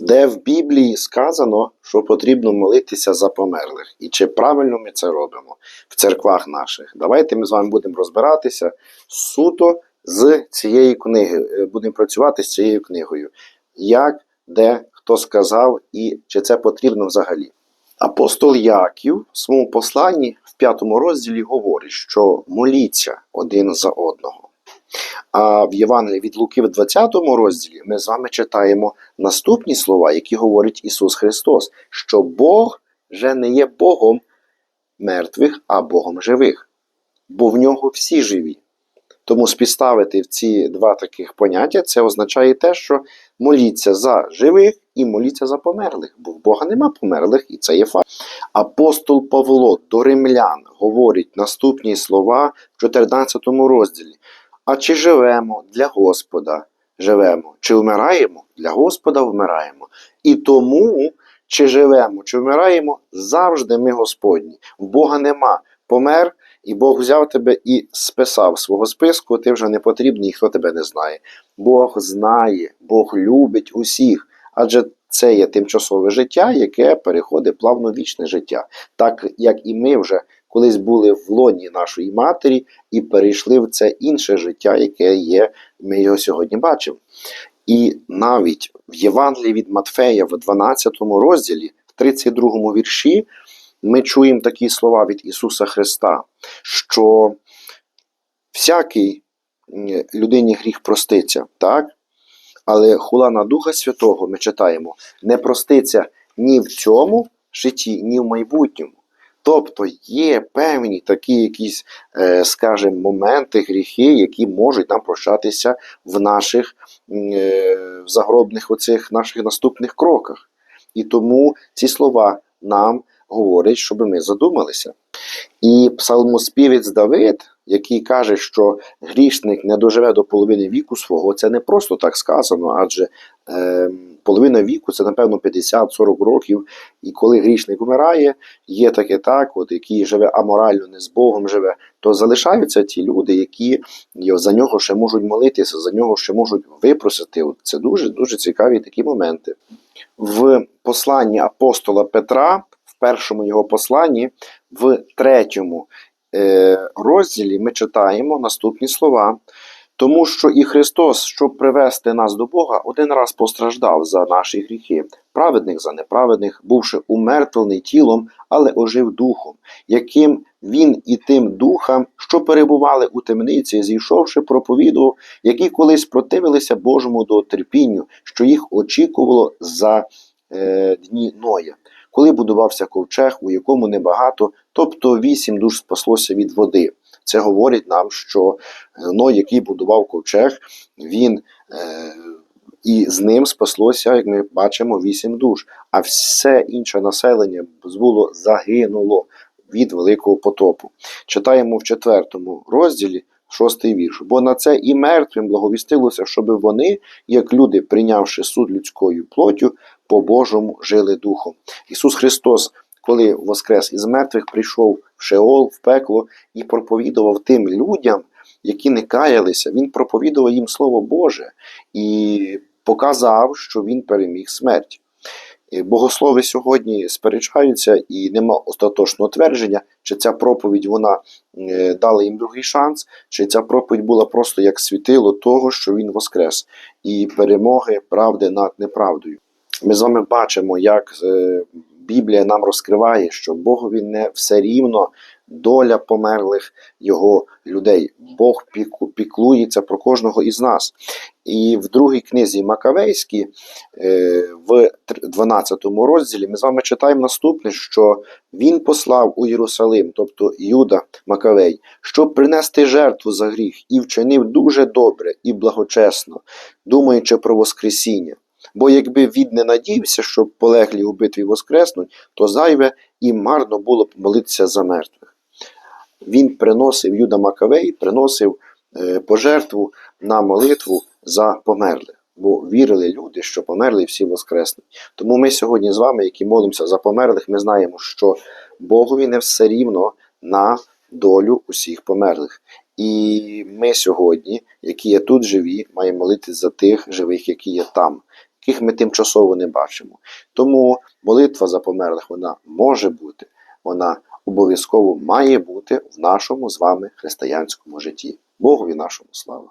де в Біблії сказано, що потрібно молитися за померлих. І чи правильно ми це робимо в церквах наших? Давайте ми з вами будемо розбиратися суто з цієї книги. Е, Будемо працювати з цією книгою. Як, де, хто сказав і чи це потрібно взагалі. Апостол Яків в своєму посланні в п'ятому розділі говорить, що моліться один за одного. А в Євангелії від Луки в 20 розділі ми з вами читаємо наступні слова, які говорить Ісус Христос, що Бог вже не є Богом мертвих, а Богом живих, бо в нього всі живі. Тому співставити в ці два таких поняття це означає те, що моліться за живих і моліться за померлих, бо в Бога нема померлих, і це є факт. Апостол Павло до римлян говорить наступні слова в 14 розділі. А чи живемо для Господа живемо, чи вмираємо для Господа вмираємо. І тому, чи живемо, чи вмираємо, завжди ми Господні. В Бога нема. Помер, і Бог взяв тебе і списав свого списку, ти вже не потрібний, ніхто тебе не знає. Бог знає, Бог любить усіх, адже це є тимчасове життя, яке переходить плавно вічне життя. Так як і ми вже колись були в лоні нашої матері і перейшли в це інше життя, яке є, ми його сьогодні бачимо. І навіть в Євангелії від Матфея в 12 розділі, в 32 вірші, ми чуємо такі слова від Ісуса Христа, що всякий людині гріх проститься, так? Але хула на Духа Святого ми читаємо, не проститься ні в цьому житті, ні в майбутньому. Тобто є певні такі якісь, е, скажімо, моменти, гріхи, які можуть нам прощатися в наших е, в загробних оцих наших наступних кроках. І тому ці слова нам говорять, щоб ми задумалися. І псалмоспівець Давид, який каже, що грішник не доживе до половини віку свого, це не просто так сказано, адже е, половина віку це, напевно, 50-40 років. І коли грішник вмирає, є таке так, от який живе аморально, не з Богом живе, то залишаються ті люди, які за нього ще можуть молитися, за нього ще можуть випросити. От Це дуже дуже цікаві такі моменти. В посланні апостола Петра, в першому його посланні, в третьому розділі ми читаємо наступні слова. Тому що і Христос, щоб привести нас до Бога, один раз постраждав за наші гріхи, праведних за неправедних, бувши умертвлений тілом, але ожив духом, яким він і тим духам, що перебували у темниці, зійшовши, проповідував, які колись противилися Божому до терпінню, що їх очікувало за е, дні Ноя. Коли будувався ковчег, у якому небагато, тобто вісім душ спаслося від води. Це говорить нам, що Ной, який будував ковчег, він е, і з ним спаслося, як ми бачимо, вісім душ. А все інше населення було загинуло від великого потопу. Читаємо в четвертому розділі. Шостий вірш. Бо на це і мертвим благовістилося, щоб вони, як люди, прийнявши суд людською плоттю, по Божому жили духом. Ісус Христос, коли воскрес із мертвих, прийшов в Шеол, в пекло і проповідував тим людям, які не каялися. Він проповідував їм Слово Боже і показав, що Він переміг смерть. Богослови сьогодні сперечаються і нема остаточного твердження, чи ця проповідь вона е, дала їм другий шанс, чи ця проповідь була просто як світило того, що він воскрес, і перемоги правди над неправдою. Ми з вами бачимо, як е, Біблія нам розкриває, що Богові не все рівно доля померлих його людей. Бог піклується про кожного із нас. І в другій книзі Макавейській, е, в 12 розділі, ми з вами читаємо наступне, що він послав у Єрусалим, тобто Юда Макавей, щоб принести жертву за гріх, і вчинив дуже добре і благочесно, думаючи про Воскресіння. Бо якби він не надіявся, що полеглі у битві воскреснуть, то зайве і марно було б молитися за мертвих. Він приносив Юда Макавей, приносив е, пожертву на молитву за померлих. Бо вірили люди, що померли всі воскреснуть. Тому ми сьогодні з вами, які молимося за померлих, ми знаємо, що Богові не все рівно на долю усіх померлих. І ми сьогодні, які є тут живі, маємо молитися за тих живих, які є там, яких ми тимчасово не бачимо. Тому молитва за померлих вона може бути, вона обов'язково має бути в нашому з вами християнському житті. Богові нашому слава!